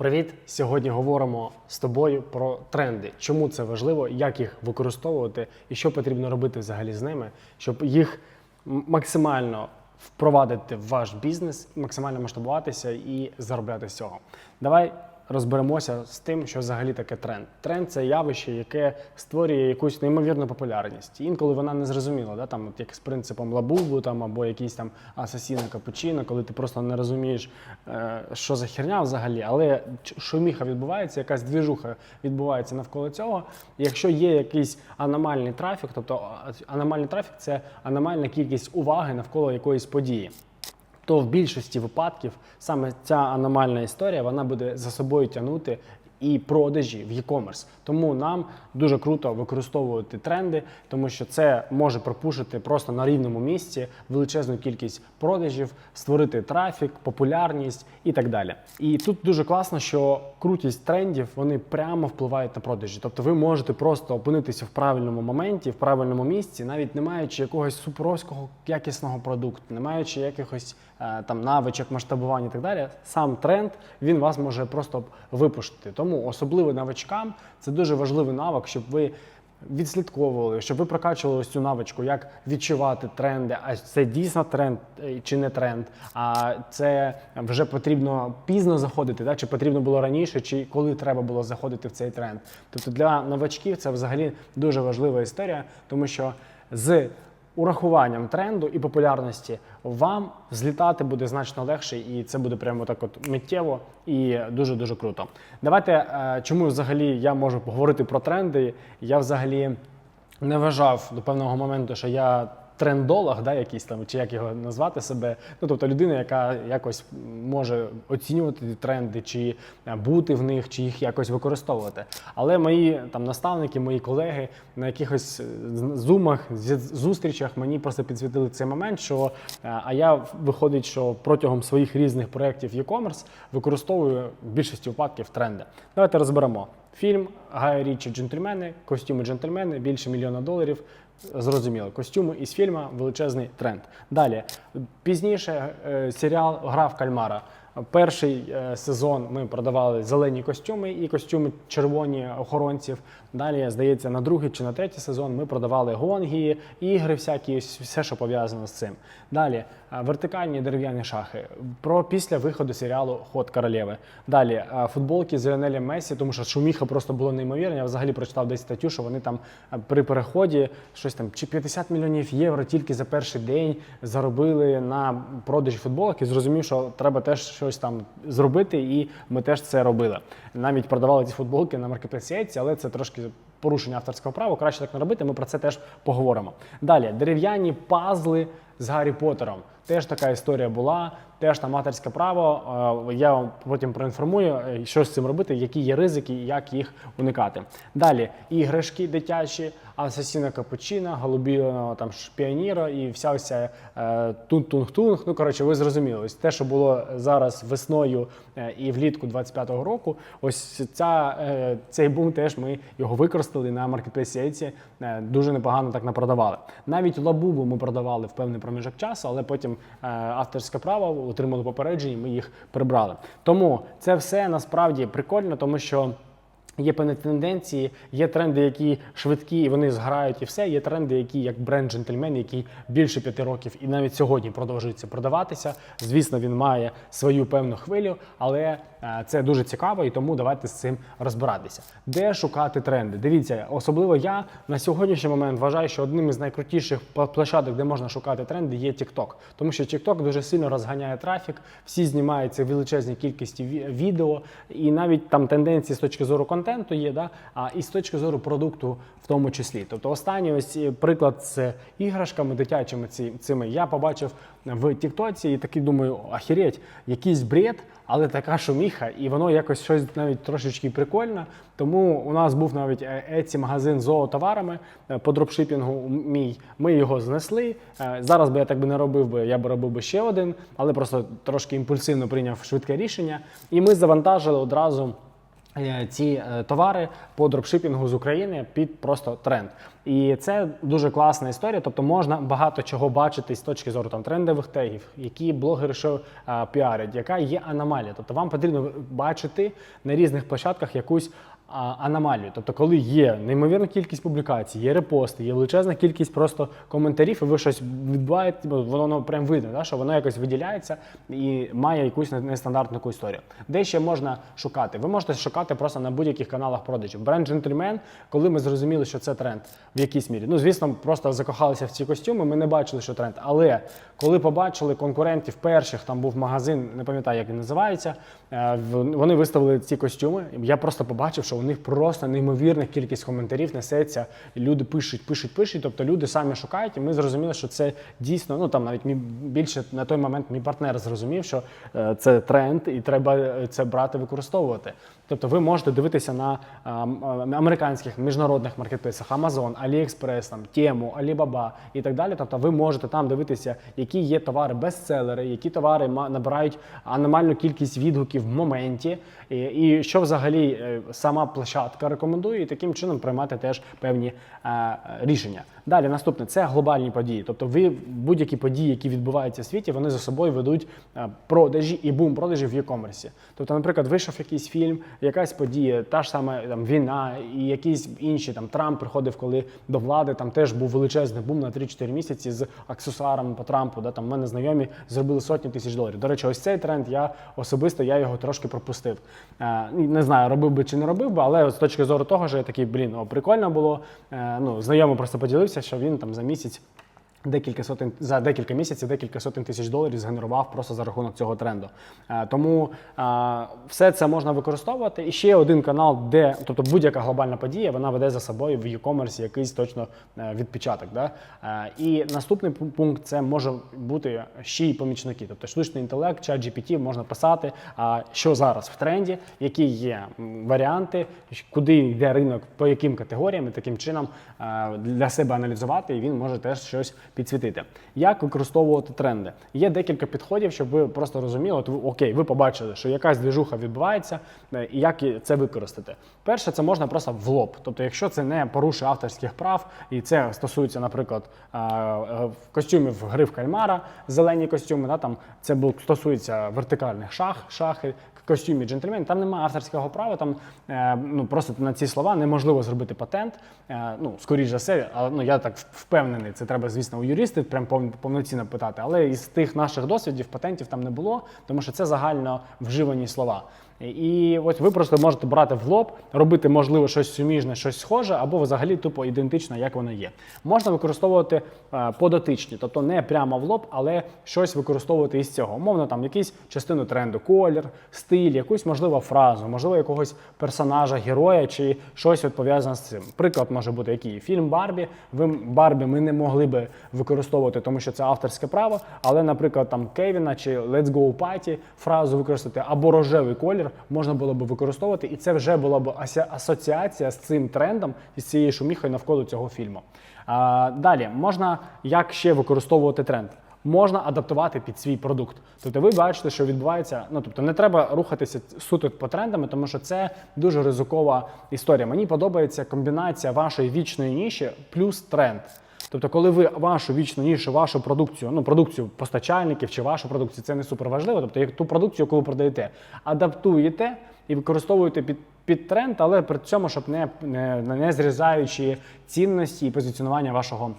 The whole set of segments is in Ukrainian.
Привіт! Сьогодні говоримо з тобою про тренди. Чому це важливо, як їх використовувати і що потрібно робити взагалі з ними, щоб їх максимально впровадити в ваш бізнес, максимально масштабуватися і заробляти з цього. Давай розберемося з тим, що взагалі таке тренд. Тренд це явище, яке створює якусь неймовірну популярність. Інколи вона не зрозуміла, да? там, от як з принципом лабубу там, або якийсь там асасіна капучино, коли ти просто не розумієш, е, що за херня взагалі, але шуміха відбувається, якась двіжуха відбувається навколо цього. Якщо є якийсь аномальний трафік, тобто аномальний трафік це аномальна кількість уваги навколо якоїсь події то в більшості випадків саме ця аномальна історія вона буде за собою тягнути і продажі в e-commerce. Тому нам дуже круто використовувати тренди, тому що це може пропушити просто на рівному місці величезну кількість продажів, створити трафік, популярність і так далі. І тут дуже класно, що крутість трендів вони прямо впливають на продажі. Тобто ви можете просто опинитися в правильному моменті, в правильному місці, навіть не маючи якогось суперовського якісного продукту, не маючи якихось е, там навичок, масштабування і так далі. Сам тренд він вас може просто випустити. Тому особливо новачкам це дуже важливий навик, щоб ви. Відслідковували, щоб ви прокачували цю навичку, як відчувати тренди. А це дійсно тренд е, чи не тренд? А це вже потрібно пізно заходити, да? чи потрібно було раніше, чи коли треба було заходити в цей тренд. Тобто для новачків це взагалі дуже важлива історія, тому що з урахуванням тренду і популярності вам злітати буде значно легше, і це буде прямо так от миттєво і дуже дуже круто. Давайте е, чому взагалі я можу поговорити про тренди. Я взагалі не вважав до певного моменту, що я трендолог, да, якийсь там, чи як його назвати себе. Ну тобто людина, яка якось може оцінювати тренди, чи е, бути в них, чи їх якось використовувати. Але мої там наставники, мої колеги на якихось е, зумах, зустрічах мені просто підсвітили цей момент, що е, а я виходить, що протягом своїх різних проєктів e-commerce використовую в більшості випадків тренди. Давайте розберемо. Фільм Гая Річі Джентльмени, костюми джентльмени, більше мільйона доларів. Зрозуміло, костюми із фільму величезний тренд. Далі пізніше е, серіал Гра в кальмара. Перший е, сезон ми продавали зелені костюми і костюми червоні охоронців. Далі, здається, на другий чи на третій сезон ми продавали гонги, ігри, всякі, все, що пов'язано з цим. Далі е, вертикальні дерев'яні шахи. Про після виходу серіалу Ход королеви. Далі е, футболки з Ліонелем Месі, тому що шуміха просто було неймовірно. Я взагалі прочитав десь статтю, що вони там при переході щось там чи 50 мільйонів євро тільки за перший день заробили на продажі футболок і зрозумів, що треба теж щось там зробити, і ми теж це робили. Навіть продавали ці футболки на маркетплейсі, але це трошки порушення авторського права. Краще так не робити. Ми про це теж поговоримо. Далі дерев'яні пазли з Гаррі Поттером. Теж така історія була. Теж там авторське право. Е, Я вам потім проінформую, е, що з цим робити, які є ризики і як їх уникати. Далі іграшки дитячі, асасіна капучино, голубіного там шпіоніро і вся ось е, тунг-тунг-тунг. Ну коротше, ви зрозуміли. Ось те, що було зараз весною і влітку 25-го року. Ось ця цей бум теж ми його використали на маркетплейсі Дуже непогано так напродавали. Навіть лабубу ми продавали в певний проміжок часу, але потім е, авторське право отримали попередження, ми їх прибрали. Тому це все насправді прикольно, тому що. Є певні тенденції, є тренди, які швидкі, і вони зграють, і все. Є тренди, які як бренд джентльмен, який більше п'яти років і навіть сьогодні продовжується продаватися. Звісно, він має свою певну хвилю, але е, це дуже цікаво, і тому давайте з цим розбиратися. Де шукати тренди? Дивіться, особливо я на сьогоднішній момент вважаю, що одним із найкрутіших площадок, де можна шукати тренди, є TikTok. Тому що TikTok дуже сильно розганяє трафік, всі знімаються в величезній кількості відео, і навіть там тенденції з точки зору контенту є, да? а і з точки зору продукту в тому числі. Тобто останній ось е, приклад з іграшками дитячими ці- цими я побачив в Тіктоці і такий думаю, ахереть, якийсь бред, але така шуміха, і воно якось щось навіть трошечки прикольно. Тому у нас був навіть еці магазин з зоотоварами е, по дропшипінгу мій. Ми його знесли. Е, Зараз би я так би не робив би, я би робив би ще один, але просто трошки імпульсивно прийняв швидке рішення. І ми завантажили одразу ці е, товари по дропшипінгу з України під просто тренд. І це дуже класна історія. Тобто можна багато чого бачити з точки зору там трендових тегів, які блогери що а, піарять, яка є аномалія. Тобто вам потрібно бачити на різних площадках якусь аномалію. Тобто, коли є неймовірна кількість публікацій, є репости, є величезна кількість просто коментарів, і ви щось відбуваєте, бо воно прям видно, да, що воно якось виділяється і має якусь нестандартну таку історію. Де ще можна шукати? Ви можете шукати просто на будь-яких каналах продажів. Бренд Джентльмен, коли ми зрозуміли, що це тренд в якійсь мірі. Ну, звісно, просто закохалися в ці костюми. Ми не бачили, що тренд. Але коли побачили конкурентів перших, там був магазин, не пам'ятаю, як він називається. е, Вони виставили ці костюми. Я просто побачив, що у них просто неймовірна кількість коментарів несеться. Люди пишуть, пишуть, пишуть. Тобто люди самі шукають, і ми зрозуміли, що це дійсно. Ну там навіть мій більше на той момент мій партнер зрозумів, що е, це тренд, і треба е, це брати, використовувати. Тобто ви можете дивитися на американських міжнародних маркетплейсах Amazon, AliExpress, там, Temu, Alibaba і так далі. Тобто ви можете там дивитися, які є товари бестселери, які товари набирають аномальну кількість відгуків в моменті, і, і що взагалі е, сама площадка рекомендує, і таким чином приймати теж певні е, рішення. Далі наступне це глобальні події. Тобто, ви будь-які події, які відбуваються в світі, вони за собою ведуть е, продажі і бум продажів в e-commerce. Тобто, наприклад, вийшов якийсь фільм, якась подія, та ж сама там війна і якісь інші там Трамп приходив, коли до влади там теж був величезний бум на 3-4 місяці з аксесуарами по Трампу. Да, там в мене знайомі зробили сотні тисяч доларів. До речі, ось цей тренд я особисто я його трошки пропустив. Е, не знаю, робив би чи не робив би, але з точки зору того, що я такий, блін, о, прикольно було. Е, ну, знайомий просто поділився, що він там за місяць. Декілька сотень за декілька місяців, декілька сотень тисяч доларів згенерував просто за рахунок цього тренду. Е, тому е, все це можна використовувати. І ще один канал, де тобто будь-яка глобальна подія, вона веде за собою в e-commerce якийсь точно е, відпечаток. Да? І наступний пункт це може бути ще й помічники. Тобто штучний інтелект, чат GPT можна писати, а що зараз в тренді, які є варіанти, куди йде ринок, по яким категоріям, і таким чином для себе аналізувати, і він може теж щось підсвітити. Як використовувати тренди? Є декілька підходів, щоб ви просто розуміли, от окей, ви побачили, що якась двіжуха відбувається, е, і як це використати. Перше, це можна просто в лоб. Тобто, якщо це не порушує авторських прав, і це стосується, наприклад, е, костюмів гри в кальмара, зелені костюми, да, там це стосується вертикальних шах, шахи, костюмі джентльмен, там немає авторського права, там е, ну, просто на ці слова неможливо зробити патент. Е, ну, скоріш за все, але ну, я так впевнений, це треба, звісно, у юристів прям пов- повноцінно питати. Але із тих наших досвідів патентів там не було, тому що це загально вживані слова. І ось ви просто можете брати в лоб, робити, можливо, щось суміжне, щось схоже, або взагалі тупо ідентично, як воно є. Можна використовувати е, подотичні, тобто не прямо в лоб, але щось використовувати із цього. Умовно, там якісь частину тренду, колір, стиль, якусь можливо фразу, можливо, якогось персонажа, героя чи щось от пов'язане з цим. Приклад може бути який фільм Барбі. Ви Барбі ми не могли би використовувати, тому що це авторське право. Але, наприклад, там Кевіна чи Let's Go Party фразу використати або рожевий колір можна було б використовувати, і це вже була б асоціація з цим трендом і з цією шуміхою навколо цього фільму. А, далі можна як ще використовувати тренд. Можна адаптувати під свій продукт. Тобто ви бачите, що відбувається. Ну тобто не треба рухатися суто по трендами, тому що це дуже ризикова історія. Мені подобається комбінація вашої вічної ніші плюс тренд. Тобто, коли ви вашу вічну нішу, вашу продукцію, ну продукцію постачальників чи вашу продукцію, це не супер важливо. Тобто, як ту продукцію, яку ви продаєте, адаптуєте і використовуєте під, під тренд, але при цьому, щоб не, не, не зрізаючи цінності і позиціонування вашого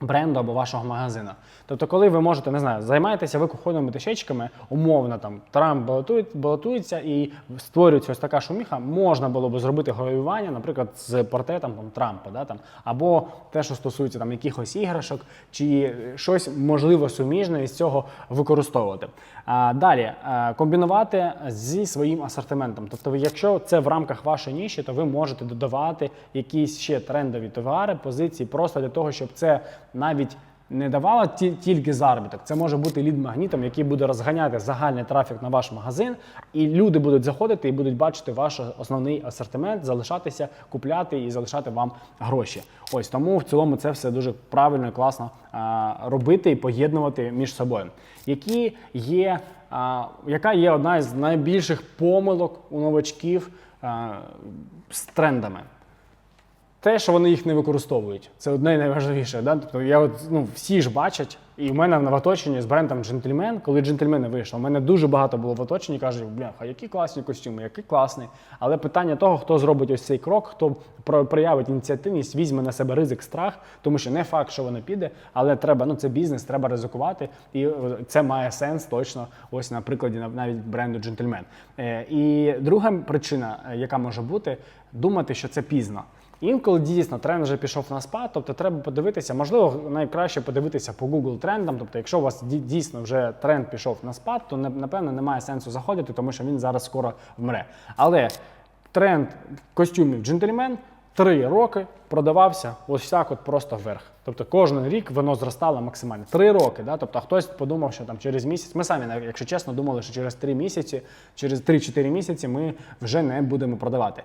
бренду або вашого магазину. Тобто, коли ви можете, не знаю, займаєтеся ви кухонними дощечками, умовно там Трамп балотується і створюється ось така шуміха, можна було б зробити гравіювання, наприклад, з портретом там, Трампа, да, там, або те, що стосується там якихось іграшок, чи щось можливо суміжне із цього використовувати. А, далі а, комбінувати зі своїм асортиментом. Тобто, якщо це в рамках вашої ніші, то ви можете додавати якісь ще трендові товари, позиції, просто для того, щоб це навіть не давало ті- тільки заробіток. Це може бути лід-магнітом, який буде розганяти загальний трафік на ваш магазин, і люди будуть заходити і будуть бачити ваш основний асортимент, залишатися, купляти і залишати вам гроші. Ось тому в цілому це все дуже правильно і класно а, робити і поєднувати між собою. Які є а, яка є одна з найбільших помилок у новачків а, з трендами. Те, що вони їх не використовують, це одне і найважливіше. Да? Тобто я от, ну, всі ж бачать, і в мене в оточенні з брендом джентльмен, коли джентльмени вийшли, у мене дуже багато було в оточенні, кажуть, бляха, які класні костюми, який класний. Але питання того, хто зробить ось цей крок, хто про- проявить ініціативність, візьме на себе ризик, страх, тому що не факт, що воно піде, але треба, ну це бізнес, треба ризикувати, і е, це має сенс точно. Ось на прикладі нав- навіть бренду джентльмен. Е, І друга причина, е, яка може бути, думати, що це пізно. Інколи дійсно тренд вже пішов на спад, тобто треба подивитися, можливо, найкраще подивитися по Google трендам. Тобто, якщо у вас дій- дійсно вже тренд пішов на спад, то напевно немає сенсу заходити, тому що він зараз скоро вмре. Але тренд костюмів джентльмен три роки продавався ось так, от просто вверх. Тобто кожен рік воно зростало максимально. Три роки. Да? Тобто хтось подумав, що там через місяць. Ми самі, якщо чесно, думали, що через три місяці, через 3-4 місяці ми вже не будемо продавати.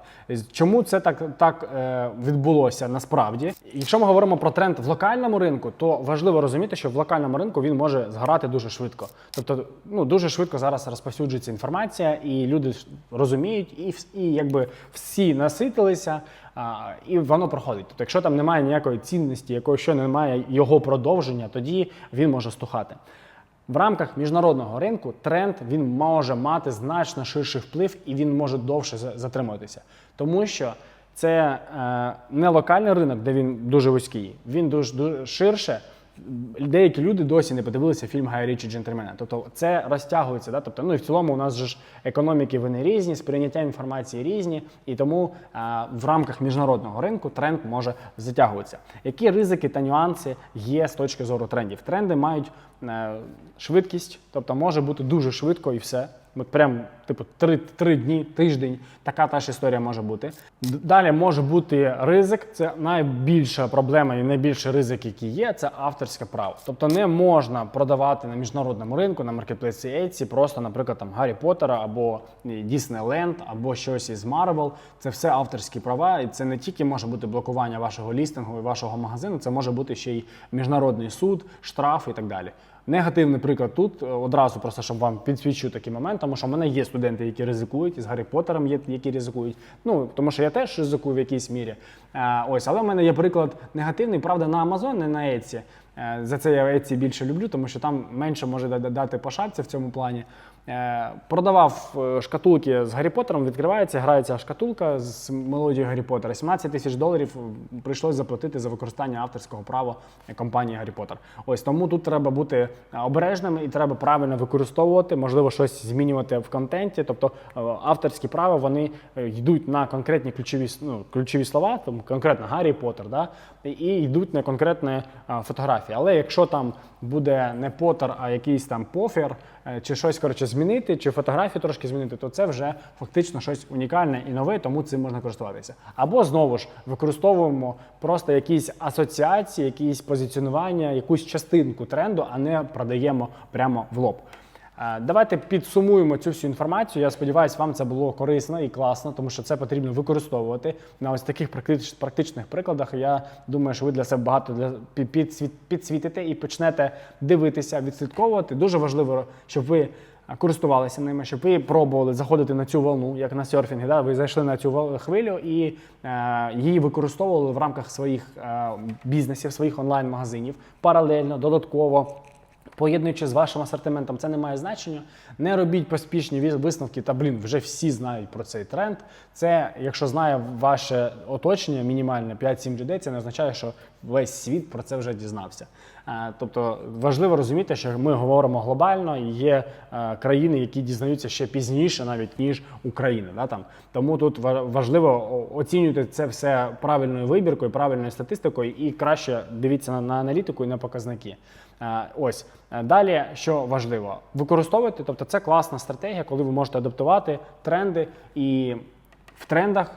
Чому це так, так е, відбулося насправді? Якщо ми говоримо про тренд в локальному ринку, то важливо розуміти, що в локальному ринку він може згорати дуже швидко. Тобто, ну дуже швидко зараз розповсюджується інформація, і люди розуміють, і, і якби всі наситилися. А, і воно проходить. Тобто, якщо там немає ніякої цінності, якщо немає його продовження, тоді він може стухати. В рамках міжнародного ринку тренд він може мати значно ширший вплив і він може довше затримуватися. Тому що це е, не локальний ринок, де він дуже вузький, він дуже, дуже ширше. Деякі люди досі не подивилися фільм Гай Річі Джентльмена. Тобто це розтягується. Да? Тобто, ну і в цілому у нас ж економіки вони різні, сприйняття інформації різні, і тому а, в рамках міжнародного ринку тренд може затягуватися. Які ризики та нюанси є з точки зору трендів? Тренди мають е, швидкість, тобто може бути дуже швидко і все. От прям, типу, три, три дні, тиждень, така та ж історія може бути. Далі може бути ризик. Це найбільша проблема і найбільший ризик, який є, це авторське право. Тобто не можна продавати на міжнародному ринку, на маркетплейсі Etsy просто, наприклад, там Гаррі Поттера або Діснейленд, або щось із Marvel. Це все авторські права, і це не тільки може бути блокування вашого лістингу і вашого магазину, це може бути ще й міжнародний суд, штраф і так далі. Негативний приклад тут е, одразу, просто щоб вам підсвічу такий момент, тому що в мене є студенти, які ризикують, і з Гаррі Поттером є, які ризикують. Ну тому що я теж ризикую в якійсь мірі. Е, ось, але в мене є приклад негативний, правда, на Амазон, не на Etsy. Е, За це я Etsy більше люблю, тому що там менше може дати по шапці в цьому плані. Е, Продавав е, шкатулки з Гаррі Поттером, відкривається, грається шкатулка з мелодією Гаррі Поттера. 17 тисяч доларів прийшлось заплатити за використання авторського права компанії Гаррі Поттер. Ось тому тут треба бути обережними і треба правильно використовувати, можливо, щось змінювати в контенті. Тобто авторські права вони йдуть на конкретні ключові ну, ключові слова, там конкретно Гаррі Поттер, да, і йдуть на конкретні е, фотографії. Але якщо там буде не Поттер, а якийсь там пофір, е, чи щось коротше змінити, чи фотографію трошки змінити, то це вже фактично щось унікальне і нове, тому цим можна користуватися. Або знову ж використовуємо просто якісь асоціації, якісь позиціонування, якусь частинку тренду, а не продаємо прямо в лоб. Е, Давайте підсумуємо цю всю інформацію. Я сподіваюся, вам це було корисно і класно, тому що це потрібно використовувати на ось таких практич- практичних прикладах. Я думаю, що ви для себе багато для пі- підсвітите і почнете дивитися, відслідковувати. Дуже важливо, щоб ви е, користувалися ними, щоб ви пробували заходити на цю волну, як на серфінгі. Да? Ви зайшли на цю хвилю і е, її використовували в рамках своїх бізнесів, своїх онлайн-магазинів паралельно, додатково. Поєднуючи з вашим асортиментом, це не має значення. Не робіть поспішні висновки, та блін, вже всі знають про цей тренд. Це, якщо знає ваше оточення, мінімальне 5-7 людей, це не означає, що весь світ про це вже дізнався. Е, Тобто важливо розуміти, що ми говоримо глобально, і є е, країни, які дізнаються ще пізніше, навіть ніж Україна. Да, там. Тому тут ва- важливо оцінювати це все правильною вибіркою, правильною статистикою, і краще дивіться на аналітику і на показники. Е, Ось Е, далі, що важливо, використовуйте, тобто це класна стратегія, коли ви можете адаптувати тренди, і в трендах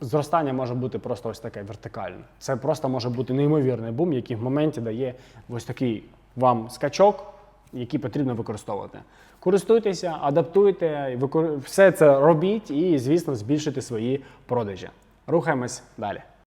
зростання може бути просто ось таке вертикальне. Це просто може бути неймовірний бум, який в моменті дає ось такий вам скачок, який потрібно використовувати. Користуйтеся, адаптуйте, все це робіть і, звісно, збільшуйте свої продажі. Рухаємось далі.